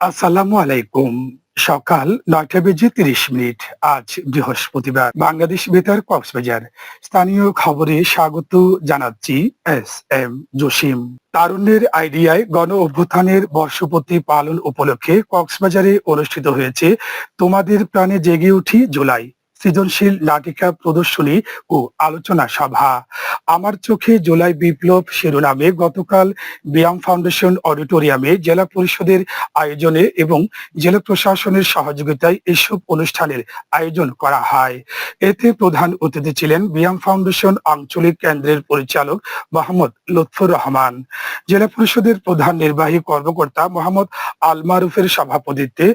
আসসালামু আলাইকুম। সকাল নয়টা বেজে তিরিশ মিনিট। আজ বৃহস্পতিবার। বাংলাদেশ বেতার কক্সবাজার। স্থানীয় খবরে স্বাগত জানাচ্ছি এস এম জসিম। তারুণ্যের আইডিয়ায় গণ অভ্যুত্থানের বর্ষপতি পালন উপলক্ষে কক্সবাজারে অনুষ্ঠিত হয়েছে তোমাদের প্রাণে জেগে উঠি জুলাই। সৃজনশীল নাটিকা প্রদর্শনী ও আলোচনা সভা। আমার চোখে জুলাই বিপ্লব শিরোনামে গতকাল ব্যায়াম ফাউন্ডেশন অডিটোরিয়ামে জেলা পরিষদের আয়োজনে এবং জেলা প্রশাসনের সহযোগিতায় এসব অনুষ্ঠানের আয়োজন করা হয়। এতে প্রধান অতিথি ছিলেন ব্যায়াম ফাউন্ডেশন আঞ্চলিক কেন্দ্রের পরিচালক মোহাম্মদ লুৎফুর রহমান। জেলা পরিষদের প্রধান নির্বাহী কর্মকর্তা মোহাম্মদ আলমারুফের সভাপতিত্বে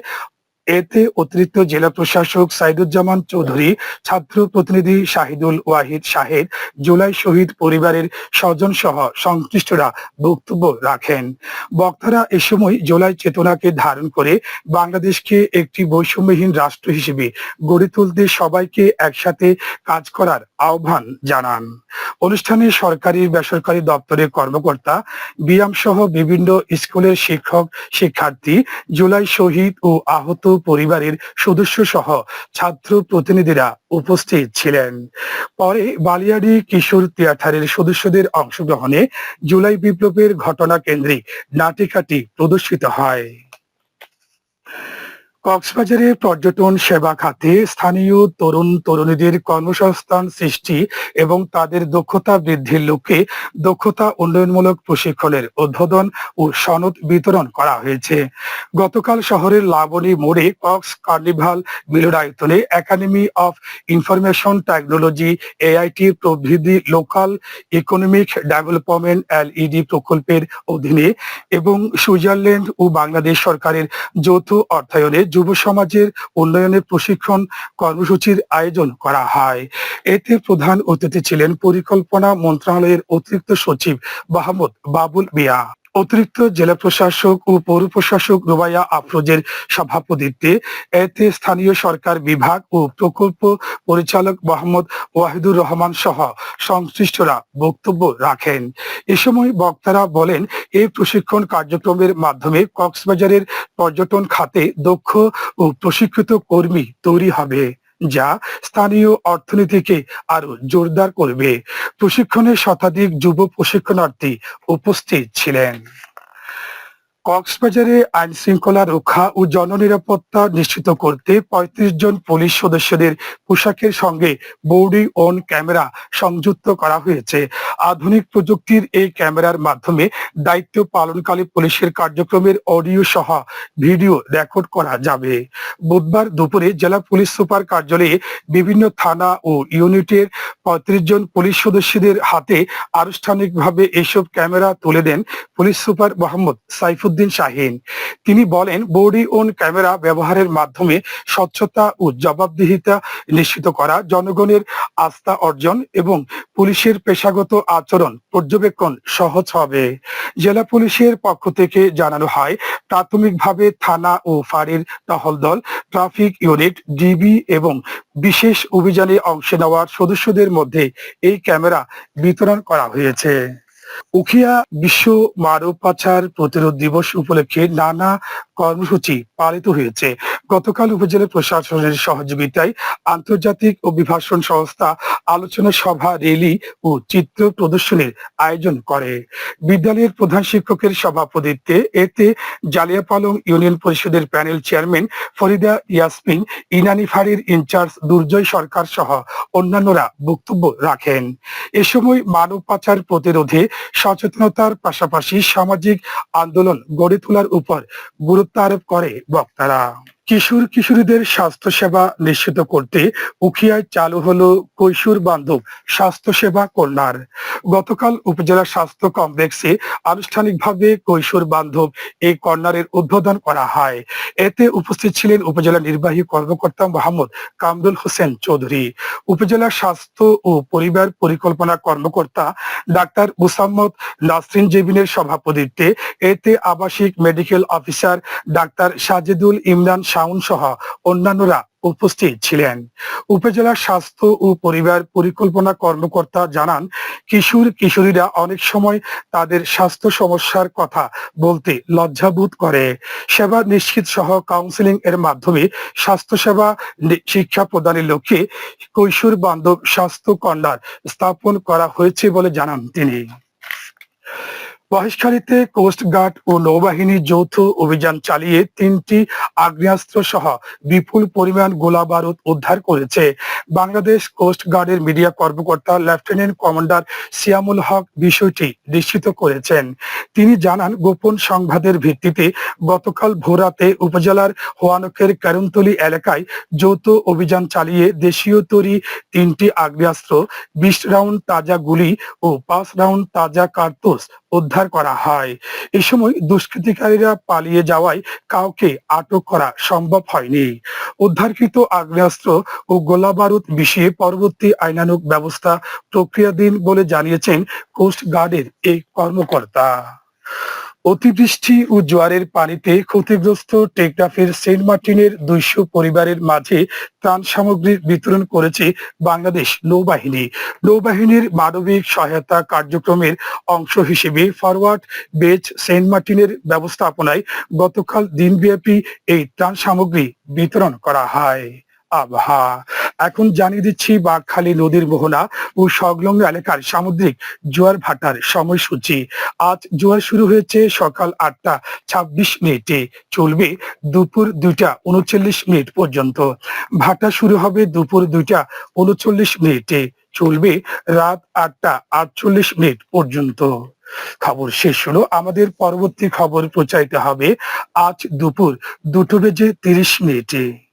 এতে অতিরিক্ত জেলা প্রশাসক সাইদুজ্জামান চৌধুরী, ছাত্র প্রতিনিধি শাহিদুল ওয়াহিদ শাহেদ, জুলাই শহীদ পরিবারের স্বজন সহ সংশ্লিষ্টরা বক্তব্য রাখেন। বক্তারা এ সময় জুলাই চেতনাকে ধারণ করে বাংলাদেশকে একটি বৈষম্যহীন রাষ্ট্র হিসেবে গড়ে তুলতে সবাইকে একসাথে কাজ করার আহ্বান জানান। অনুষ্ঠানে সরকারি বেসরকারি দপ্তরের কর্মকর্তা বিয়াম সহ বিভিন্ন স্কুলের শিক্ষক, শিক্ষার্থী, জুলাই শহীদ ও আহত পরিবারের সদস্য সহ ছাত্র প্রতিনিধিরা উপস্থিত ছিলেন। পরে বালিয়াড়ি কিশোর থিয়েটারের সদস্যদের অংশগ্রহণে জুলাই বিপ্লবের ঘটনা কেন্দ্রিক নাটিকাটি প্রদর্শিত হয়। কক্সবাজারে পর্যটন সেবা খাতে স্থানীয় তরুণ তরুণীদের কর্মসংস্থান সৃষ্টি এবং তাদের দক্ষতা বৃদ্ধির লক্ষ্যে দক্ষতা উন্নয়নমূলক প্রশিক্ষণের উদ্বোধন ও সনদ বিতরণ করা হয়েছে। গতকাল শহরের লাবণী মোড়ে কক্স কার্নিভাল মিলনায়তনে academy of information technology AIT প্রভৃতি লোকাল ইকোনমিক ডেভেলপমেন্ট এলইডি প্রকল্পের অধীনে এবং সুইজারল্যান্ড ও বাংলাদেশ সরকারের যৌথ অর্থায়নে যুব সমাজের উন্নয়নের প্রশিক্ষণ কর্মসূচির আয়োজন করা হয়। এতে প্রধান অতিথি ছিলেন পরিকল্পনা মন্ত্রণালয়ের অতিরিক্ত সচিব মাহমুদ বাবুল মিয়া। অতিরিক্ত জেলা প্রশাসক ও পৌর প্রশাসক রুবাইয়া আফরোজের সভাপতিত্বে এতে স্থানীয় সরকার বিভাগ ও প্রকল্প পরিচালক মোহাম্মদ ওয়াহিদুর রহমান সহ সংশ্লিষ্টরা বক্তব্য রাখেন। এ সময় বক্তারা বলেন এই প্রশিক্ষণ কার্যক্রমের মাধ্যমে কক্সবাজারের পর্যটন খাতে দক্ষ ও প্রশিক্ষিত কর্মী তৈরি হবে। যা স্থানীয় অর্থনীতিকে আরও জোরদার করবে। প্রশিক্ষণে শতাধিক যুব প্রশিক্ষণার্থী উপস্থিত ছিলেন। কক্সবাজারে আইন শৃঙ্খলা রক্ষা ও জননিরাপত্তা নিশ্চিত করতে ৩৫ জন পুলিশ সদস্যদের পোশাকের সঙ্গে বৌডি ওন ক্যামেরা সংযুক্ত করা হয়েছে। আধুনিক প্রযুক্তির এই ক্যামেরার মাধ্যমে দায়িত্ব পালনকালী পুলিশের কার্যক্রমের অডিও সহ ভিডিও রেকর্ড করা যাবে। বুধবার দুপুরে জেলা পুলিশ সুপার কার্যালয়ে বিভিন্ন থানা ও ইউনিটের পঁয়ত্রিশ জন পুলিশ সদস্যদের হাতে আনুষ্ঠানিকভাবে এসব ক্যামেরা তুলে দেন পুলিশ সুপার মোহাম্মদ সাইফুদ্দিন। শাহিন। তিনি বলেন, বডি ওন ক্যামেরা ব্যবহারের মাধ্যমে স্বচ্ছতা ও জবাবদিহিতা নিশ্চিত করা, জনগণের আস্থা অর্জন এবং পুলিশের পেশাগত আচরণ পর্যবেক্ষণ সহজ হবে। জেলা পুলিশের পক্ষ থেকে জানানো হয়, প্রাথমিকভাবে থানা ও ফাঁড়ির টহল দল ট্রাফিক ইউনিট, ডিবি এবং বিশেষ অভিযানে অংশ নেওয়ার সদস্যদের মধ্যে এই ক্যামেরা বিতরণ করা হয়েছে। উখিয়া বিশ্ব মানব পাচার প্রতিরোধ দিবস উপলক্ষে নানা কর্মসূচি পালিত হয়েছে। গতকাল উপজেলা প্রশাসনের সহযোগিতায় আন্তর্জাতিক অভিভাষণ সংস্থা আলোচনা সভা রেলি ও চিত্র প্রদর্শনীর আয়োজন করে। বিদ্যালয়ের প্রধান শিক্ষকের সভাপতিত্বে এতে জালিয়াপালং ইউনিয়ন পরিষদের প্যানেল চেয়ারম্যান ফরিদা ইয়াসমিন, ইনানি ফাঁড়ির ইনচার্জ দুর্জয় সরকার সহ অন্যান্যরা বক্তব্য রাখেন। এ সময় মানব পাচার প্রতিরোধে সচেতনতার পাশাপাশি সামাজিক আন্দোলন গড়ে তোলার উপর গুরুত্ব আরোপ করে বক্তারা। কিশোর কিশোরীদের স্বাস্থ্য সেবা নিশ্চিত করতে উখিয়ায় চালু হলো কৈশোর বান্ধব স্বাস্থ্য সেবা কর্নার গতকাল উপজেলা স্বাস্থ্য কমপ্লেক্সে আনুষ্ঠানিকভাবে কৈশোর বান্ধব এই কর্নারের উদ্বোধন করা হয়। এতে উপস্থিত ছিলেন উপজেলা নির্বাহী কর্মকর্তা মোহাম্মদ কামরুল হোসেন চৌধুরী, উপজেলা স্বাস্থ্য ও পরিবার পরিকল্পনা কর্মকর্তা ডাক্তার মুসাম্মদ নাসরিন জেবিনের সভাপতিত্বে এতে আবাসিক medical officer doctor Sajedul Imran Shaon সহ অন্যান্যরা উপস্থিত ছিলেন। উপজেলা স্বাস্থ্য ও পরিবার পরিকল্পনা কর্মকর্তা জানান, কিশোর, কিশোরীরা অনেক সময় তাদের স্বাস্থ্য সমস্যার কথা বলতে লজ্জাবোধ করে। সেবা নিশ্চিত সহ কাউন্সিলিং এর মাধ্যমে স্বাস্থ্যসেবা শিক্ষা প্রদানের লক্ষ্যে কৈশোর বান্ধব স্বাস্থ্য কর্নার স্থাপন করা হয়েছে বলে জানান তিনি। মহেশখালীতে কোস্টগার্ড ও নৌবাহিনী যৌথ অভিযান চালিয়ে তিনটি আগ্নেয়াস্ত্র সহ বিপুল পরিমাণ গোলা বারুদ উদ্ধার করেছে। বাংলাদেশ কোস্ট গার্ডের মিডিয়া কর্মকর্তা লেফটেন্যান্ট কমান্ডার সিয়ামুল হক বিষয়টি নিশ্চিত করেছেন। তিনি জানান, গোপন সংবাদের ভিত্তিতে গতকাল ভোরাতে উপজেলার হোয়ানকের কারুনতলি এলাকায় যৌথ অভিযান চালিয়ে দেশীয় তৈরি তিনটি আগ্নেয়াস্ত্র, বিশ রাউন্ড তাজা গুলি ও পাঁচ রাউন্ড তাজা কার্তুস উদ্ধার করা হয়। এ সময় দুষ্কৃতিকারীরা পালিয়ে যাওয়ায় কাউকে আটক করা সম্ভব হয়নি। উদ্ধারকৃত আগ্নেয়াস্ত্র ও গোলা বারুদ বিষয়ে পরবর্তী আইনানুক ব্যবস্থা প্রক্রিয়াধীন বলে জানিয়েছেন কোস্ট গার্ডের এই কর্মকর্তা। অতিবৃষ্টি ও জোয়ারের পানিতে ক্ষতিগ্রস্ত টেকনাফের সেন্ট মার্টিনের দুইশো পরিবারের মাঝে ত্রাণ সামগ্রী বিতরণ করেছে বাংলাদেশ নৌবাহিনী। নৌবাহিনীর মানবিক সহায়তা কার্যক্রমের অংশ হিসেবে ফরওয়ার্ড বেচ সেন্ট মার্টিনের ব্যবস্থাপনায় গতকাল দিনব্যাপী এই ত্রাণ সামগ্রী বিতরণ করা হয়। আবহাওয়া এখন জানিয়ে দিচ্ছি বাঘখালী নদীর মোহনা ও সংলগ্ন এলাকার সামুদ্রিক জোয়ার ভাটার সময়সূচি। আজ জোয়ার শুরু হয়েছে সকাল আটটা ছাব্বিশ মিনিটে। চলবে দুপুর দুইটা উনচল্লিশ মিনিট পর্যন্ত। ভাটা শুরু হবে দুপুর দুইটা উনচল্লিশ মিনিটে। চলবে রাত আটটা আটচল্লিশ মিনিট পর্যন্ত। খবর শেষ হলো। আমাদের পরবর্তী খবর প্রচারিত হবে আজ দুপুর দুটো বেজে তিরিশ মিনিটে।